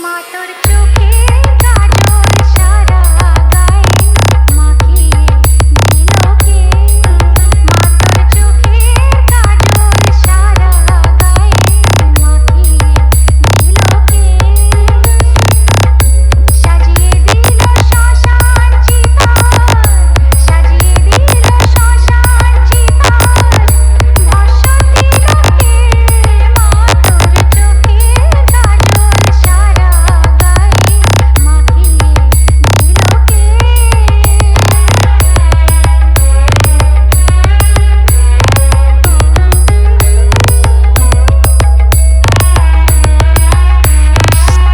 motor tu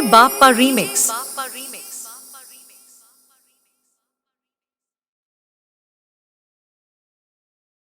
बाप पर remix